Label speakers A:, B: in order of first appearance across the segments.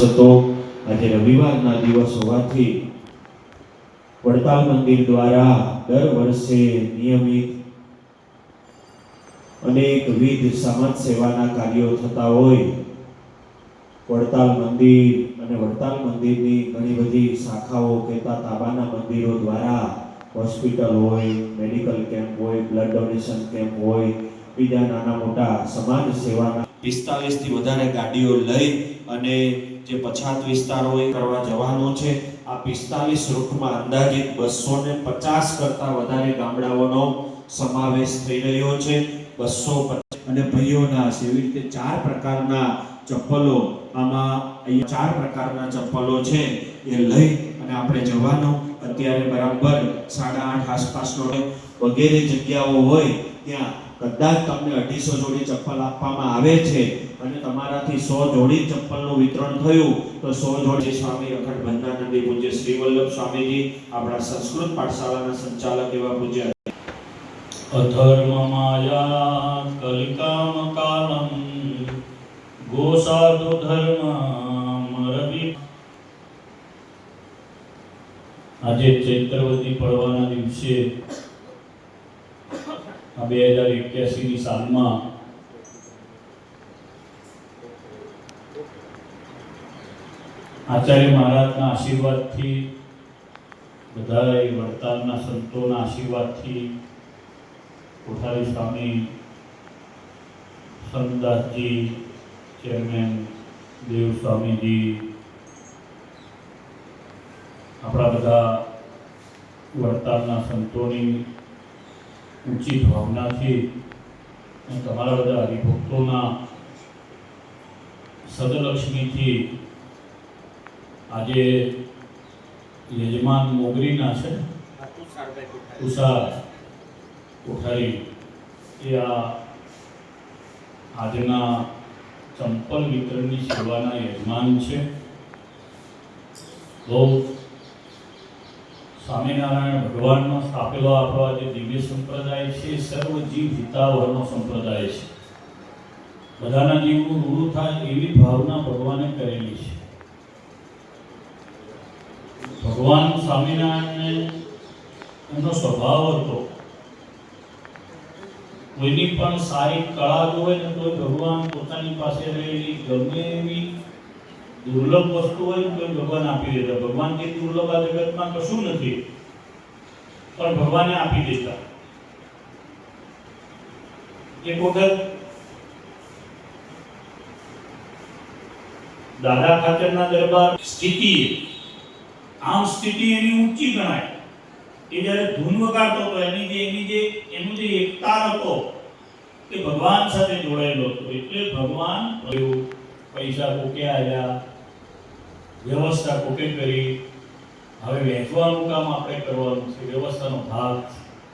A: હતો આજે રવિવારના દિવસ હોવાથી વડતાલ મંદિર દ્વારા દર વર્ષે નિયમિત અનેકવિધ સમાજ સેવાના કાર્યો થતા હોય. વડતાલ મંદિર અને વડતાલ મંદિરની ઘણી બધી શાખાઓ કહેતા તાબાના મંદિરો દ્વારા હોસ્પિટલ હોય, મેડિકલ કેમ્પ હોય, બ્લડ ડોનેશન કેમ્પ હોય, બીજા નાના મોટા સમાજ સેવાના પિસ્તાલીસથી વધારે ગાડીઓ લઈ અને જે પછાત વિસ્તારો હોય કરવા જવાનો છે, આ પિસ્તાલીસ રૂટમાં અંદાજિત બસો ને પચાસ કરતા વધારે ગામડાઓનો સમાવેશ થઈ રહ્યો છે. બસો અને ભાઈઓના છે એવી રીતે ચાર પ્રકારના ચપ્પલો આમાં અહીંયા ચાર પ્રકારના ચપ્પલો છે, એ લઈ અને આપણે જવાનું. અત્યારે બરાબર સાડા આઠ આસપાસનો વગેરે જગ્યાઓ હોય, ત્યાં કદાચ તમને અઢીસો જોડી ચપ્પલ આપવામાં આવે છે અને તમારાથી સો જોડી ચપ્પલનું વિતરણ થયું, તો સો જોડી સ્વામી અખંડ બંધાનંદી પૂજ્ય શ્રી વલ્લભ સ્વામીજી, આપણા સંસ્કૃત પાઠશાળાના સંચાલક એવા પૂજ્ય
B: અધર્મ માયા કલિકામ કાલમ, ગોસાધુ ધર્મરવિ આજે ચૈત્રવતી પડવાના દિવસે આ બે હજાર એક્યાસીની સાલમાં આચાર્ય મહારાજના આશીર્વાદથી, બધાએ વડતાલના સંતોના આશીર્વાદથી કોઠારી સ્વામી સંતદાસજી ચેરમેન દેવ સ્વામીજી આપણા બધા વડતાલના સંતોની ઊંચી ભાવનાથી હું તમારા બધા હરિભક્તોના સદલક્ષ્મીથી આજે યજમાન મોગરીના છે? તુષાર કોઠારી એ આ આજના ચંપલ વિતરણની સેવાના યજમાન છે બહુ સ્વામિનારાયણ ભગવાનનો સ્થાપેલો આપણો જે દિવ્ય સંપ્રદાય છે, સર્વ જીવ હિતાવહનો સંપ્રદાય છે. બધાના જીવનું રૂડું થાય એવી ભાવના ભગવાને કરેલી છે. ભગવાન સ્વામિનારાયણને એમનો સ્વભાવ હતો. કોઈની પણ સારી કળા હોય ને તો ભગવાન પોતાની પાસે રહેલી ગમે એવી દુર્લભ વસ્તુ હોય તો ભગવાન આપી દેતા. ભગવાનથી દુર્લભ આ જગતમાં કશું નથી, પણ ભગવાને આપી દેતા. એક વખત દાદા ખાચરના દરબાર સ્થિતિ આમ સ્થિતિ એની ઊંચી ગણાય. એ જ્યારે ધૂન વગાડતો હતો, એની જે એની જે એનું જે એકતાર હતો, એ ભગવાન સાથે જોડાયેલો હતો. એટલે ભગવાન પૈસા કોકે આવ્યા વ્યવસ્થા કોકે કરી હવે વહેંચવાનું કામ આપણે કરવાનું છે વ્યવસ્થાનો ભાગ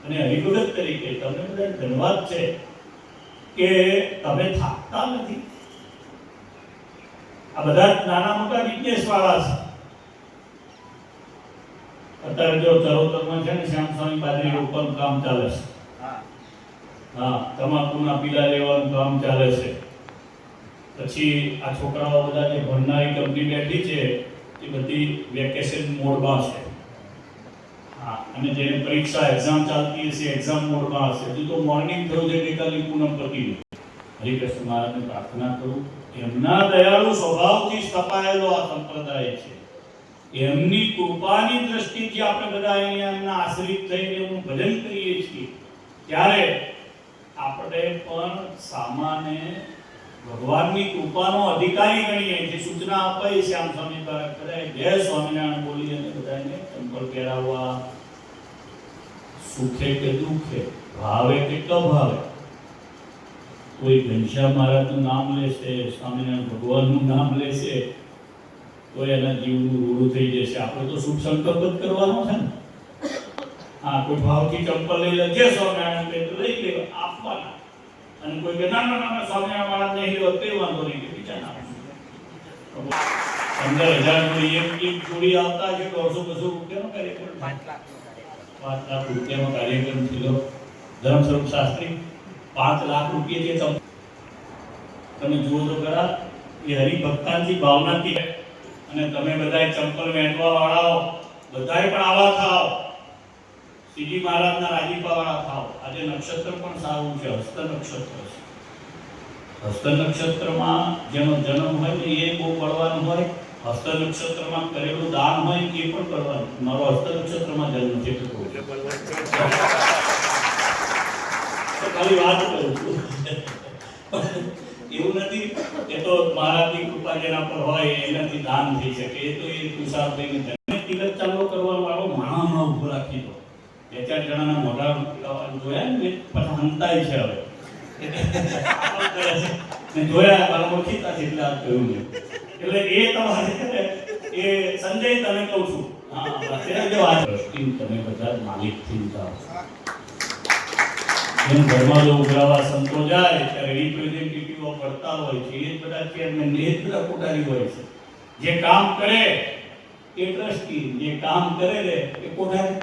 B: અને હરિભગત તરીકે તમને બધા ધન્યવાદ છે કે તમે થાકતા નથી. આ બધા નાના મોટા બિઝનેસ વાળા છે. અત્યારે જો ચરોતરમાં છે ને શ્યામ સ્વામી બાજરી રોપવાનું કામ ચાલે છે. હા તમાકુના પીલા લેવાનું કામ ચાલે છે. પછી આ છોકરાઓ બધા જે ભણનારી કંપની બેઠી છે, એ બધી વેકેશન મોડમાં છે હા, અને જેને પરીક્ષા એક્ઝામ ચાલતી હશે એક્ઝામ મોડમાં હશે. હજુ તો મોર્નિંગ થયું છે ગઈકાલે પૂનમ પતી હરિકૃષ્ણ મહારાજને પ્રાર્થના કરું, એમના દયાળુ સ્વભાવથી સ્થપાયેલો આ સંપ્રદાય છે. એમની કૃપાની દ્રષ્ટિથી આપણે બધા અહીંયા એમના આશ્રિત થઈને એમનું ભજન કરીએ છીએ. ત્યારે આપણે પણ સામાન્ય ભગવાનની કૃપાનો અધિકારી ગણીએ, જે સૂચના અપાઈ શ્યામ સ્વામી દ્વારા કદાચ જય સ્વામિનારાયણ બોલી અને બધાને ચંપલ પહેરાવવા. સુખે કે દુઃખે? ભાવે કે કભાવે કોઈ ઘનશ્યામ મહારાજનું નામ લેશે, સ્વામિનારાયણ ભગવાનનું નામ લેશે તો એના જીવનું રૂડું થઈ જશે. આપણે તો શુભ સંકલ્પ જ કરવાનો છે ને. હા, કોઈ ભાવથી ચંપલ લઈ લે જે સ્વામિનારાયણ લઈ લેવા, આપવાના. અને કોઈ કે ના ના ના સ્વામિનારાયણ મહારાજ નહીં લેવા તે વાંધો નહીં કે બીજા ના પંદર હજાર નો એક એક જોડી આવતા છે દોઢસો બસો રૂપિયાનો કાર્યક્રમ પાંચ લાખ રૂપિયાનો કાર્યક્રમ થયેલો ધર્મ સ્વરૂપ શાસ્ત્રી પાંચ લાખ રૂપિયા જે તમે તમે જુઓ તો ખરા એ હરિભક્તાની ભાવનાથી અને તમે બધાય ચંપલ વહેંચવા વાળાઓ બધાય પણ આવા થાવ. શ્રીજી મહારાજના રાજીપાવાળા થાવ આજે નક્ષત્ર પણ સારું છે, હસ્ત નક્ષત્ર છે. હસ્ત નક્ષત્રમાં જેનો જન્મ હોય ને એ બહુ પડવાનું હોય, હસ્ત નક્ષત્રમાં કરેલું દાન હોય એ પણ કરવાનું. મારો હસ્ત નક્ષત્રમાં જન્મ છે ખાલી વાત કરું છું. એવું નથી કે તો મહારાજની કૃપા જેના પર હોય, એનાથી દાન થઈ શકે. એ તો એ તુષાર થઈને તિલક ચાલુ કરવા વાળો માણામાં ઊભો રાખી દો. બે ચાર જણાના મોઢા જોયા ને પાછા હંતાય છે હવે. પડતા હોય છે. એ બધા હોય છે. જે કામ કરે એ ટ્રસ્ટી જે કામ કરે ને એ કોઠારી.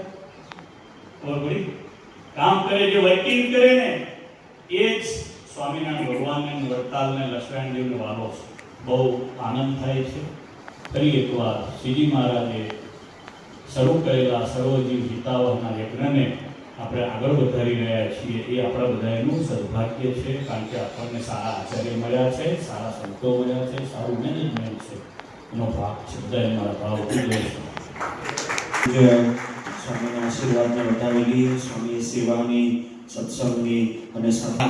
B: ખબર પડી? કામ કરે જે વર્કિંગ કરે ને, એ જ સ્વામિનારાયણ ભગવાનને વડતાલને લક્ષ્મણદેવને વાલો છે. બહુ આનંદ થાય છે. ફરી એકવાર શ્રીજી મહારાજે શરૂ કરેલા સર્વજીવ હિતાવહના યજ્ઞને આપણે આગળ વધારી રહ્યા છીએ. એ આપણા બધાનું સદભાગ્ય છે, કારણ કે આપણને સારા આચાર્ય મળ્યા છે, સારા સંતો મળ્યા છે, સારું મેનેજમેન્ટ છે. એનો ભાગ છે. બધા મારા ભાવ
A: સ્વામીના આશીર્વાદને બતાવેલી સ્વામી સેવાની, સત્સંગની અને સંતા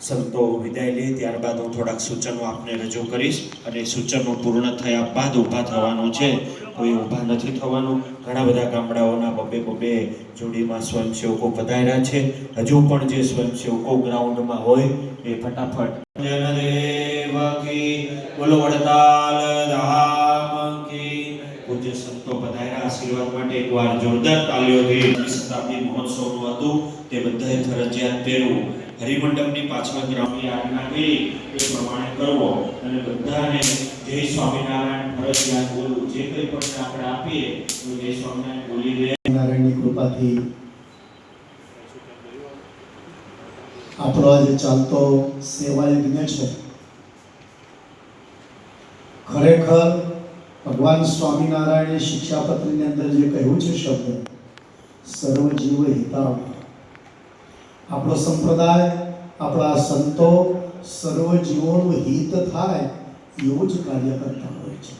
A: સંતો વિદાય લે. ત્યારબાદ હું થોડાક સૂચનો આપને રજૂ કરીશ અને સૂચનો પૂર્ણ થયા બાદ ઊભા થવાનું છે. કોઈ ઊભા નથી થવાનું. ઘણા બધા ગામડાઓના બબે બબે જોડીમાં સ્વયંસેવકો પધાર્યા છે. હજુ પણ જે સ્વયંસેવકો ગ્રાઉન્ડમાં હોય એ ફટાફટ. બોલો વડતાલ પૂજ્ય પધાર્યા આશીર્વાદ માટે એકવાર જોરદાર તાલીઓથી શતાબ્દી મહોત્સવનું હતું. તે બધાએ ફરજિયાત પહેરવું હરિમંડપની પાછળ ગ્રામની આજ્ઞા કરી એ પ્રમાણે કરવો. અને બધાને જય સ્વામિનારાયણ ફરજિયાત બોલવું. જે કંઈ પણ આપણે આપીએ, તો જય સ્વામિનારાયણ બોલી દે
C: નારાયણની કૃપાથી આપણો આજે ચાલતો સેવા યજ્ઞ છે. ખરેખર ભગવાન સ્વામિનારાયણે શિક્ષાપત્રીની અંદર જે કહ્યું છે શબ્દ, સર્વ જીવ હિતાવ આપણો સંપ્રદાય, આપણા સંતો સર્વ જીવોનું હિત થાય એવું જ કાર્ય કરતા હોય છે.